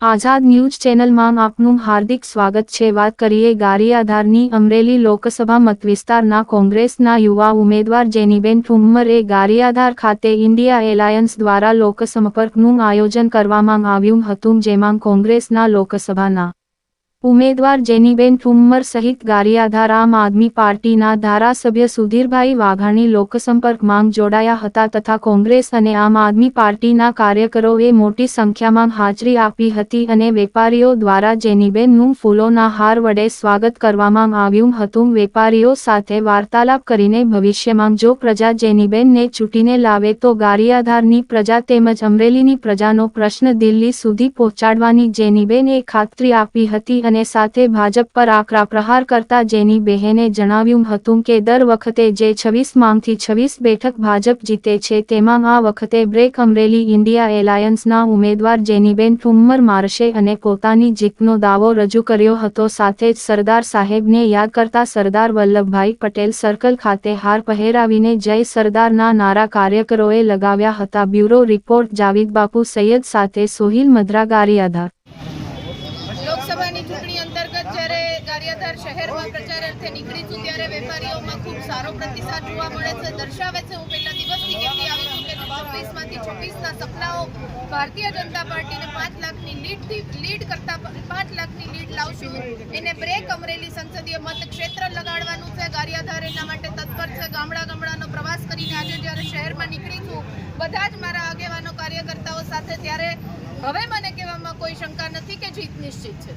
આઝાદ news ચેનલમાં આપનું હાર્દિક સ્વાગત છે. વાત કરીએ ગારિયાધારની અમરેલી લોકસભા મતવિસ્તારના કોંગ્રેસના યુવા ઉમેદવાર જેનીબેન ઠુમ્મરે ગારિયાધાર ખાતે ઇન્ડિયા એલાયન્સ દ્વારા લોકસંપર્કનું આયોજન કરવામાં આવ્યું હતું, જેમાં કોંગ્રેસના લોકસભાના ઉમેદવાર જેનીબેન ઠુમ્મર સહિત ગારિયાધાર આમ આદમી પાર્ટીના ધારાસભ્ય સુધીરભાઈ વાઘાણી લોકસંપર્કમાં જોડાયા હતા તથા કોંગ્રેસ અને આમ આદમી પાર્ટીના કાર્યકરોએ મોટી સંખ્યામાં હાજરી આપી હતી અને વેપારીઓ દ્વારા જેનીબેનનું ફૂલોના હાર વડે સ્વાગત કરવામાં આવ્યું હતું. વેપારીઓ સાથે વાર્તાલાપ કરીને ભવિષ્યમાં જો પ્રજા જેનીબેનને ચૂંટીને લાવે તો ગારિયાધારની પ્રજા તેમજ અમરેલીની પ્રજાનો પ્રશ્ન દિલ્હી સુધી પહોંચાડવાની જેનીબેને ખાતરી આપી હતી અને સાથે ભાજપ પર આકરા પ્રહાર કરતા જેની બહેને જણાવ્યું હતું કે દર વખતે જે છવ્વીસમાંથી છવ્વીસ બેઠક ભાજપ જીતે છે તેમાં આ વખતે બ્રેક અમરેલી ઇન્ડિયા એલાયન્સના ઉમેદવાર જેનીબેન ઠુમ્મર મારશે અને પોતાની જીતનો દાવો રજૂ કર્યો હતો. સાથે જ સરદાર સાહેબને યાદ કરતા સરદાર વલ્લભભાઈ પટેલ સર્કલ ખાતે હાર પહેરાવીને જય સરદારના નારા કાર્યકરોએ લગાવ્યા હતા. બ્યુરો રિપોર્ટ જાવીદ બાપુ સૈયદ સાથે સોહિલ મદ્રા ગારિયાધાર લોકસભાની ચૂંટણી અંતર્ગત જ્યારે ગારિયાધાર શહેરમાં પ્રચાર અર્થે નીકળી છું ત્યારે વેપારીઓમાં ખૂબ સારો પ્રતિસાદ જોવા મળે છે. દર્શાવે છે, હું પહેલા દિવસથી કહેતી આવી છું કે છવ્વીસમાંથી છવ્વીસના સપનાઓ ભારતીય જનતા પાર્ટીને પાંચ લાખની લીડથી લીડ કરતા પાંચ લાખની લીડ લાવશું. એને બ્રેક અમરેલી સંસદીય મત ક્ષેત્ર લગાડવાનું છે. ગારિયાધાર એના માટે તત્પર છે. ગામડા ગામડાનો પ્રવાસ કરીને આજે જ્યારે શહેરમાં નીકળી છું, બધા જ મારા આગેવાનો કાર્યકર્તાઓ સાથે, ત્યારે હવે મને કહેવામાં કોઈ શંકા નથી કે જીત નિશ્ચિત છે.